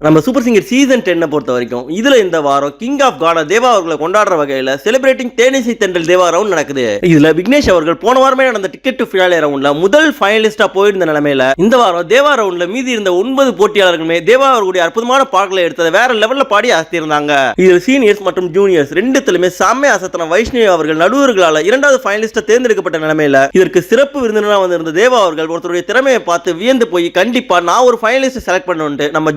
நம்ம super singer season டென்னை பொறுத்த வரைக்கும் இதுல இந்த வாரம் கிங் ஆஃப் காடா தேவா அவர்களை கொண்டாடுற வகையில செலிப்ரேட்டிங் தேனிசை தென்றல் தேவா ரவுண்ட் நடக்குது. இதுல விக்னேஷ் அவர்கள் போன வாரமே நடந்த டிக்கெட் டு ஃபினாலே ரவுண்ட்ல முதல் ஃபைனலிஸ்டா போயிருந்த நிலைமையில இந்த வாரம் தேவா ரவுண்ட்ல மீதி இருந்த ஒன்பது போட்டியாளர்களுமே தேவா அவர்களுடைய அற்புதமான பாடல்களை எடுத்ததை வேற லெவல்ல பாடி அசத்திருந்தாங்க இதில் சீனியர்ஸ் மற்றும் ஜூனியர்ஸ் ரெண்டுத்திலுமே செம்மையா அசத்தன வைஷ்ணவி அவர்கள் நடுவர்களால இரண்டாவது ஃபைனலிஸ்டா தேர்ந்தெடுக்கப்பட்ட நிலைமையில இதற்கு சிறப்பு விருந்தினராக வந்திருந்த தேவா அவர்கள் ஒருத்தருடைய திறமையை பார்த்து வியந்து போய் கண்டிப்பா நான் ஒரு ஃபைனலிஸ்ட் செலக்ட் பண்ணுன்ட்டு நம்ம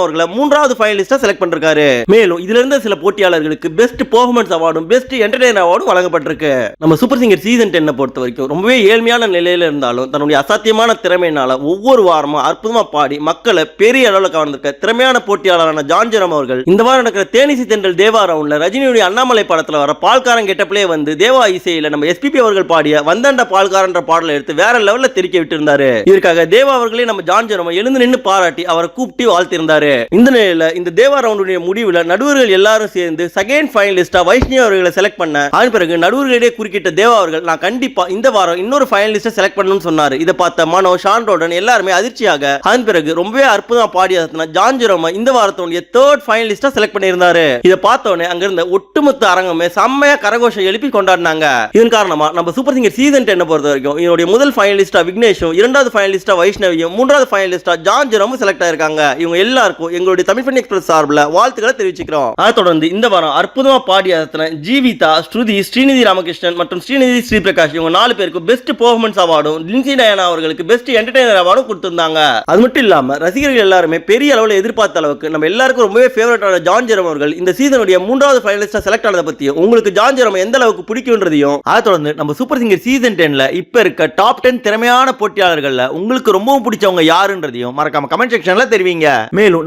அவர்களை மூன்றாவது ஃபைனலிஸ்டா செலக்ட் பண்ணிருக்காரு. மேலும் இதுல இருந்த சில போட்டியாளர்களுக்கு பெஸ்ட் பெர்ஃபார்மன்ஸ் அவார்டும் பெஸ்ட் என்டர்டைனர் அவார்டும் வழங்கப்பட்டிருக்கு. நம்ம சூப்பர் சிங்கர் சீசன் டென்னை பொறுத்த வரைக்கும் ரொம்பவே ஏழ்மையான நிலையில இருந்தாலும் தன்னுடைய அசாத்தியமான திறமையினால ஒவ்வொரு வாரமும் அற்புதமா பாடி மக்களை பெரிய அளவில் கவர்ந்திருக்க திறமையான போட்டியாளரான ஜான்ஜரம் அவர்கள் இந்த வாரம் நடக்கிற தேனிசி தென்றல் தேவா ரவுண்ட்ல ரஜினியுடைய அண்ணாமலை படத்துல வர பால்காரன் கெட்டப்லே வந்து தேவா இசையில நம்ம எஸ்பிபி அவர்கள் பாடிய வந்தண்ட பால்காரன்ற பாடலை எடுத்து வேற லெவல்ல தெரிக்க விட்டு இருந்தாரு இதற்காக தேவா அவர்களே நம்ம ஜான்ஜரம் எழுந்து நின்று பாராட்டி அவரை கூப்பிட்டு வாழ்த்திருந்தாரு. இந்த நிலையில இந்த தேவா ரவுண்டுடைய முடிவுல நடுவர்கள் எல்லாரும் சேர்ந்து செகண்ட் ஃபைனலிஸ்டா வைஷ்ணவி அவர்களை செலக்ட் பண்ண அதன் பிறகு நடுவர்களிடையே குறுக்கிட்ட தேவா அவர்கள் நான் கண்டிப்பா இந்த வாரம் இன்னொரு ஃபைனலிஸ்டை செலக்ட் பண்ணணும்னு சொன்னாரு. இதை பார்த்த மனோ ஷான்ரோடன் எல்லாருமே அதிர்ச்சியாக அதன் பிறகு ரொம்பவே அற்புதமா பாடி அசத்தின ஜான் இந்த வாரத்தோடைய தேர்ட் ஃபைனலிஸ்டா செலக்ட் பண்ணியிருந்தாரு. இதை பார்த்த உடனே அங்கிருந்த ஒட்டுமொத்த அரங்கமே செம்மையா கரகோஷம் எழுப்பி கொண்டாடினாங்க. இதன் காரணமா நம்ம சூப்பர் சிங்கர் சீசன் டென்னை பொறுத்த வரைக்கும் இதனுடைய முதல் ஃபைனலிஸ்டா விக்னேஷும் இரண்டாவது ஃபைனலிஸ்டா வைஷ்ணவியும் மூன்றாவது ஃபைனலிஸ்டா ஜான் ஜெரோமும் செலக்ட் ஆயிருக்காங்க. இவங்க எல்லாருக்கும் எங்களுடைய தமிழ் பண்ணி எக்ஸ்பிரஸ் சார்பில் வாழ்த்துக்களை தெரிவிச்சுக்கிறோம். அதை தொடர்ந்து இந்த வாரம் அற்புதமா பாடி அசத்தின ஜீவிதா ஸ்ருதி ஸ்ரீநிதி ராமகிருஷ்ணன் மற்றும் ஸ்ரீநிதி ஸ்ரீபிரகாஷ் இவங்க நாலு பேருக்கு பெஸ்ட் பெர்ஃபார்மன்ஸ் அவார்டும் லின்சி டயானா அவர்களுக்கு பெஸ்ட் என்டர்டைனர் அவார்டும் கொடுத்திருந்தாங்க. அது மட்டும் இல்லாமல் ரசிகர்கள் எல்லாருமே பெரிய அளவில் எதிர்பார்த்த அளவுக்கு நம்ம எல்லாருக்கும் ரொம்பவே ஃபேவரட்டான ஜான் ஜெரம் அவர்கள் இந்த சீசனுடைய மூன்றாவது ஃபைனலிஸ்டாக செலக்ட் ஆனதை பற்றியும் உங்களுக்கு ஜான் ஜெரம் எந்த அளவுக்கு பிடிக்கும்ன்றதையும் அதை தொடர்ந்து நம்ம சூப்பர் சிங்கர் சீசன் டென்ல இப்போ இருக்க டாப் டென் திறமையான போட்டியாளர்களில் உங்களுக்கு ரொம்பவும் பிடிச்சவங்க யாருன்றதையும் மறக்காம கமெண்ட் செக்ஷன்ல தெரிவிங்க. மேலும்